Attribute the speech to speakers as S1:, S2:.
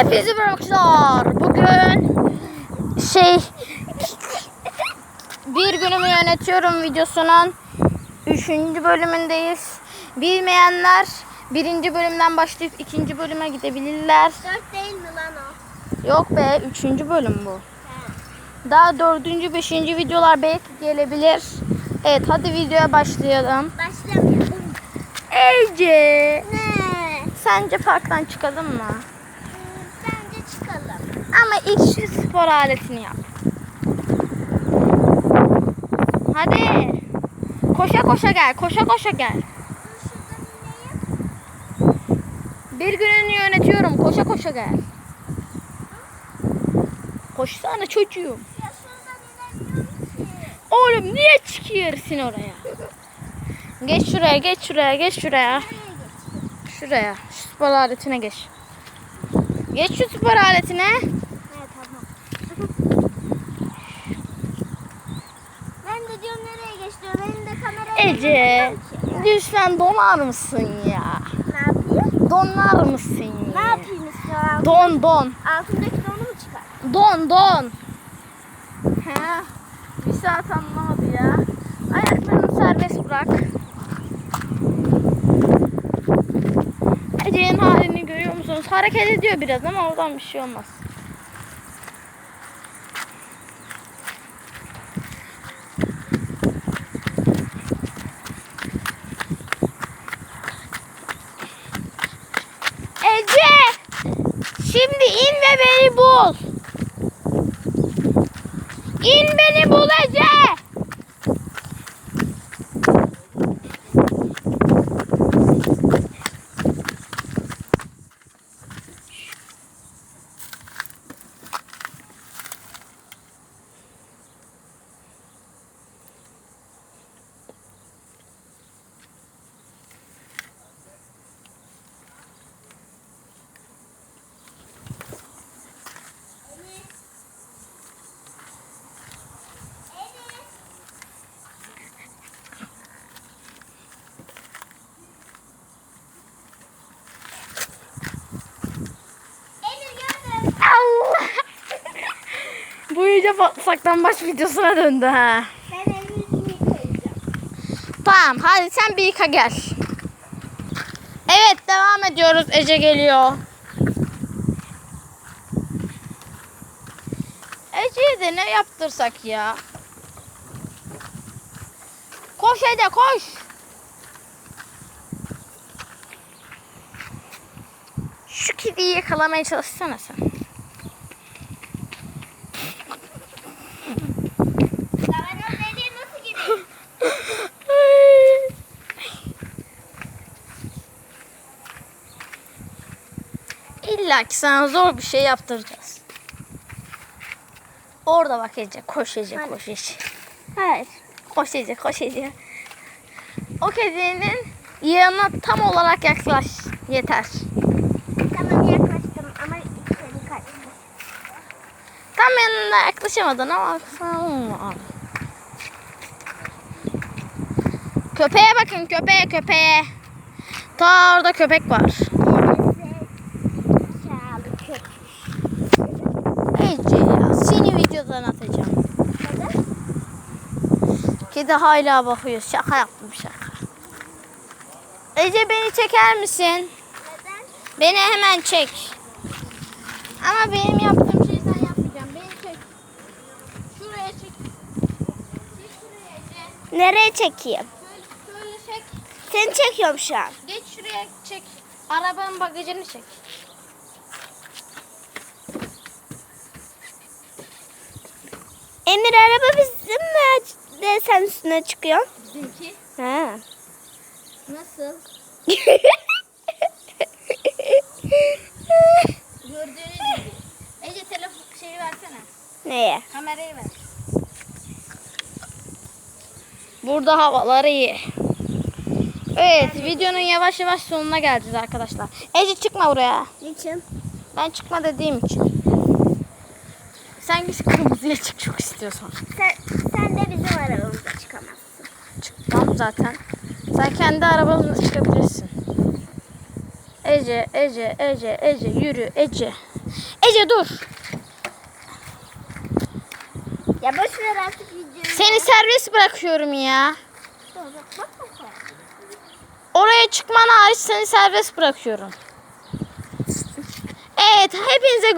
S1: Hepinize merhaba arkadaşlar. Bugün şey bir günümü yönetiyorum videosunun 3. bölümündeyiz. Bilmeyenler birinci bölümden başlayıp ikinci bölüme gidebilirler.
S2: Dört değil mi lan o?
S1: Yok be üçüncü bölüm bu. Daha dördüncü, beşinci videolar belki gelebilir. Evet hadi videoya başlayalım.
S2: Başlamayalım.
S1: Ece,
S2: Ne?
S1: sence parktan çıkalım mı? Ama ilk şu spor aletini yap. Hadi. Koşa koşa gel. Koşa koşa gel. Bir gününü yönetiyorum. Koşa koşa gel. Koşsana çocuğum. Oğlum niye çıkıyorsun oraya? Geç şuraya, geç şuraya, geç şuraya. Şuraya. Şu spor aletine geç. Geç şu spor aletine.
S2: He tamam. ben de diyorum nereye geç diyor. Benim de kameraya
S1: Ece, lütfen donar mısın ya?
S2: Ne yapayım?
S1: Donar mısın
S2: Ne
S1: ya?
S2: yapayım istiyorsun?
S1: Don don.
S2: Altındaki donu mu çıkar?
S1: Don don. He. Bir saat anlamadı ya. Ayaklarını serbest bırak. Ece'nin halini görüyor musunuz? Hareket ediyor biraz ama oradan bir şey olmaz. Ece! Şimdi in ve beni bul. İn beni bul Ece.
S2: Emir gördüm.
S1: Allah. Bu iyice saklambaç videosuna döndü ha.
S2: Ben.
S1: Tamam hadi sen bir yıka gel. Evet devam ediyoruz. Ece geliyor. Ece'ye de ne yaptırsak ya? Koş Ece koş. Şu kediyi yakalamaya çalışsana sen.
S2: Ya ben o deliğe nasıl gideyim?
S1: İlla ki sana zor bir şey yaptıracağız. Orada bak Ece. Koş Ece,
S2: Hani?
S1: koş Ece.
S2: Hayır.
S1: Koş Ece, koş Ece. O kedinin yanına tam olarak yaklaş. Yeter.
S2: Tamam yaklaştım ama içeri kaçtı.
S1: Tam yanına yaklaşamadın ama tamam. Köpeğe bakın köpeğe köpeğe. Ta orada köpek var.
S2: Aşağılık köpek.
S1: Ece ya seni videodan atacağım.
S2: Neden?
S1: Kedi hala bakıyor. Şaka yaptım şaka. Ece beni çeker misin?
S2: Neden?
S1: Beni hemen çek. Ama benim yaptığım şeyi sen yapmayacaksın. Beni çek. Şuraya çek. Çek şuraya Ece.
S2: Nereye çekeyim?
S1: Şöyle, şöyle çek.
S2: Seni çekiyorum şu an.
S1: Geç şuraya çek. Arabanın bagajını çek.
S2: Emir araba bizim mi? De sen üstüne çıkıyorsun.
S1: Bizimki.
S2: Ha.
S1: Nasıl? Gördüğünüz gibi. Ece telefon şeyi versene.
S2: Neye?
S1: Kamerayı ver. Burada havalar iyi. Evet, videonun yavaş yavaş sonuna geleceğiz arkadaşlar. Ece çıkma buraya.
S2: Niçin?
S1: Ben çıkma dediğim için. Sen git kırmızıya çık çok istiyorsan.
S2: Sen, sen de bizim arabamıza çıkamazsın.
S1: Çıkmam zaten. Sen kendi arabanla çıkabilirsin. Ece, Ece, Ece, Ece, yürü, Ece. Ece dur.
S2: Ya boş ver artık videoyu.
S1: Seni serbest bırakıyorum ya. Oraya çıkmana hariç seni serbest bırakıyorum. Evet hepinize